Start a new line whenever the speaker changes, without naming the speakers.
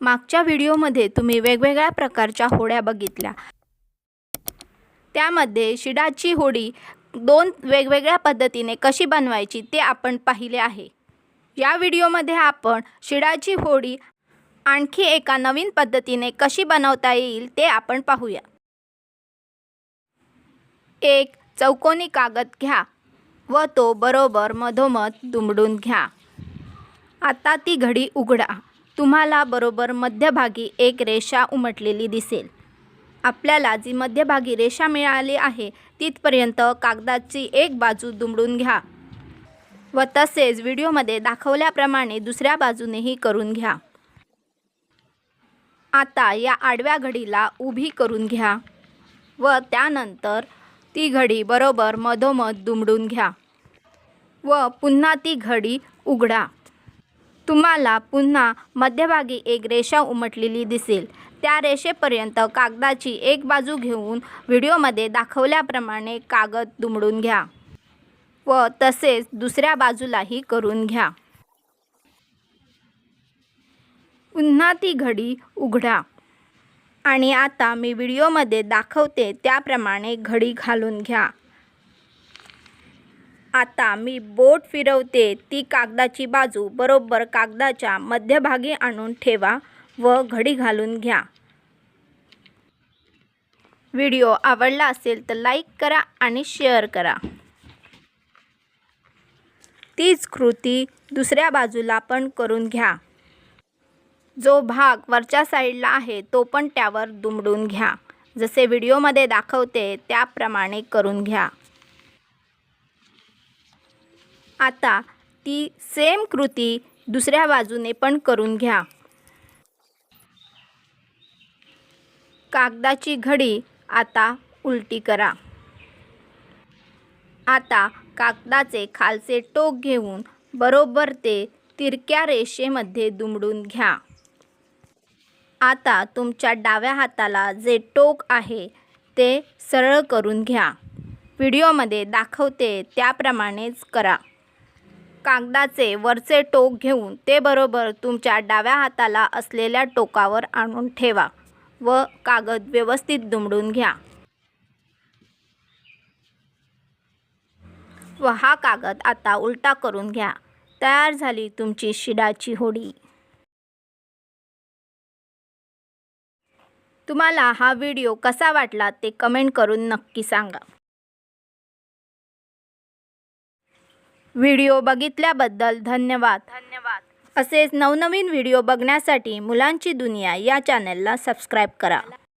मागच्या व्हिडिओमध्ये तुम्ही वेगवेगळ्या प्रकारच्या होड्या बघितल्या. त्यामध्ये शिडाची होडी दोन वेगवेगळ्या पद्धतीने कशी बनवायची ते आपण पाहिले आहे. या व्हिडिओमध्ये आपण शिडाची होडी आणखी एका नवीन पद्धतीने कशी बनवता येईल ते आपण पाहूया. एक चौकोनी कागद घ्या व तो बरोबर मधोमध दुमडून घ्या. आता ती घडी उघडा. तुम्हाला बरोबर मध्यभागी एक रेषा उमटलेली दिसेल. आपल्याला जी मध्यभागी रेषा मिळाली आहे तिथपर्यंत कागदाची एक बाजू दुमडून घ्या. व तसेच व्हिडिओमध्ये दाखवल्याप्रमाणे दुसऱ्या बाजूनेही करून घ्या. आता या आडव्या घडीला उभी करून घ्या. व त्यानंतर ती घडी बरोबर मधोमध दुमडून घ्या. व पुन्हा ती घडी उघडा. तुम्हाला पुन्हा मध्यभागी एक रेषा उमटलेली दिसेल. त्या रेषेपर्यंत कागदाची एक बाजू घेऊन व्हिडिओमध्ये दाखवल्याप्रमाणे कागद दुमडून घ्या व तसेच दुसऱ्या बाजूलाही करून घ्या. पुन्हा ती घडी उघडा. आणि आता मी व्हिडिओमध्ये दाखवते त्याप्रमाणे घडी घालून घ्या. आता मी बोट फिरवते ती कागदाची बाजू बरोबर कागदाच्या मध्यभागी आणून ठेवा व घडी घालून घ्या. व्हिडिओ आवडला असेल तर लाईक करा आणि शेअर करा. तीच कृती दुसऱ्या बाजूला पण करून घ्या. जो भाग वरच्या साईडला आहे तो पण त्यावर दुमडून घ्या. जसे व्हिडिओमध्ये दाखवते त्याप्रमाणे करून घ्या. आता ती सेम कृती दुसऱ्या बाजूने पण करून घ्या. कागदाची घडी आता उलटी करा. आता कागदाचे खालचे टोक घेऊन बरोबर ते तिरक्या रेषेमध्ये दुमडून घ्या. आता तुमच्या डाव्या हाताला जे टोक आहे ते सरळ करून घ्या. व्हिडिओमध्ये दाखवते त्याप्रमाणेच करा. कागदाचे वरचे टोक घेऊन ते बरोबर तुमच्या डाव्या हाताला असलेल्या टोकावर आणून ठेवा व कागद व्यवस्थित दुमडून घ्या. व हा कागद आता उलटा करून घ्या. तयार झाली तुमची शिडाची होडी. तुम्हाला हा व्हिडिओ कसा वाटला ते कमेंट करून नक्की सांगा. व्हिडिओ बघितल्याबद्दल धन्यवाद. धन्यवाद. असेच नवनवीन व्हिडिओ बघण्यासाठी मुलांची दुनिया या चॅनलला सबस्क्राईब करा.